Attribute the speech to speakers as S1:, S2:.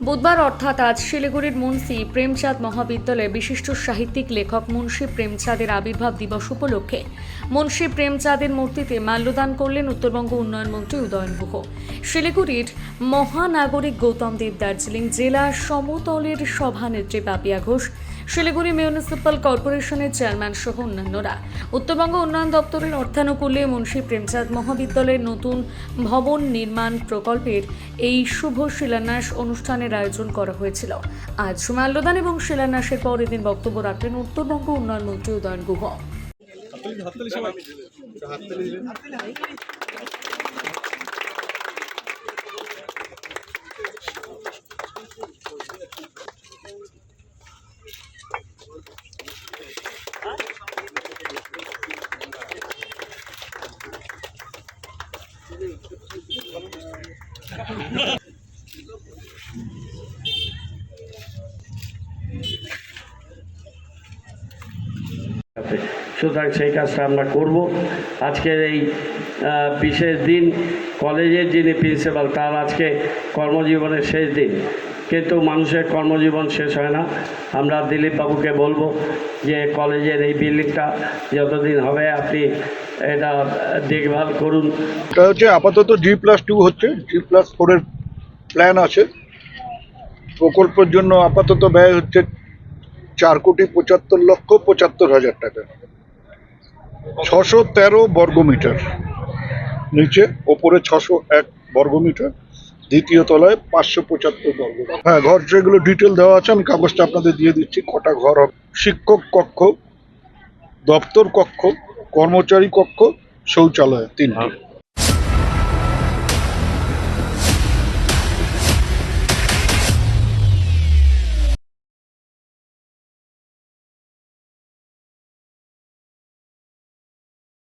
S1: বুধবার অর্থাৎ আজ শিলিগুড়ির মুন্সি প্রেমচাঁদ মহাবিদ্যালয়ে বিশিষ্ট সাহিত্যিক লেখক মুন্সি প্রেমচাঁদের আবির্ভাব দিবস উপলক্ষে মুন্সি প্রেমচাঁদের মূর্তিতে মাল্যদান করলেন উত্তরবঙ্গ উন্নয়ন মন্ত্রী উদয়ন গুহ। শিলিগুড়ির মহানাগরিক গৌতম দেব দার্জিলিং জেলা সমতলের সভানেত্রী পাপিয়া ঘোষ শিলিগুড়ি মিউনিসিপ্যাল কর্পোরেশনের চেয়ারম্যান সহ অন্যান্যরা। উত্তরবঙ্গ উন্নয়ন দপ্তরের অর্থানুকূল্যে মুন্সি প্রেমচাঁদ মহাবিদ্যালয়ের নতুন ভবন নির্মাণ প্রকল্পের এই শুভ শিলান্যাস অনুষ্ঠানের আয়োজন করা হয়েছিল। আজ মাল্যদান এবং শিলান্যাসের পর এদিন বক্তব্য রাখলেন উত্তরবঙ্গ উন্নয়ন মন্ত্রী উদয়ন গুহ।
S2: সুতরাং সেই কাজটা আমরা করব। আজকের এই বিশেষ দিন, কলেজের যিনি প্রিন্সিপাল তার আজকে কর্মজীবনের শেষ দিন। কিন্তু মানুষের কর্মজীবন শেষ হয় না। আমরা দিলীপ বাবুকে বলব যে কলেজের এই বিল্ডিংটা যতদিন হবে আপনি এটা দেখভাল করুন।
S3: এটা হচ্ছে আপাতত জি প্লাস টু হচ্ছে। জি প্লাস ফোরের প্ল্যান আছে। প্রকল্পের জন্য আপাতত ব্যয় হচ্ছে চার কোটি পঁচাত্তর লক্ষ পঁচাত্তর হাজার টাকা। ছশো তেরো বর্গমিটার। নিচে, ওপরে ছশো এক বর্গমিটার। দ্বিতীয় তলায় পাঁচশো পঁচাত্তর বর্গ হ্যাঁ ঘর যেগুলো ডিটেল দেওয়া আছে, আমি কাগজটা আপনাদের দিয়ে দিচ্ছি। কটা ঘর হবে? শিক্ষক কক্ষ, দপ্তর কক্ষ, কর্মচারী কক্ষ, শৌচালয়, তিনটে।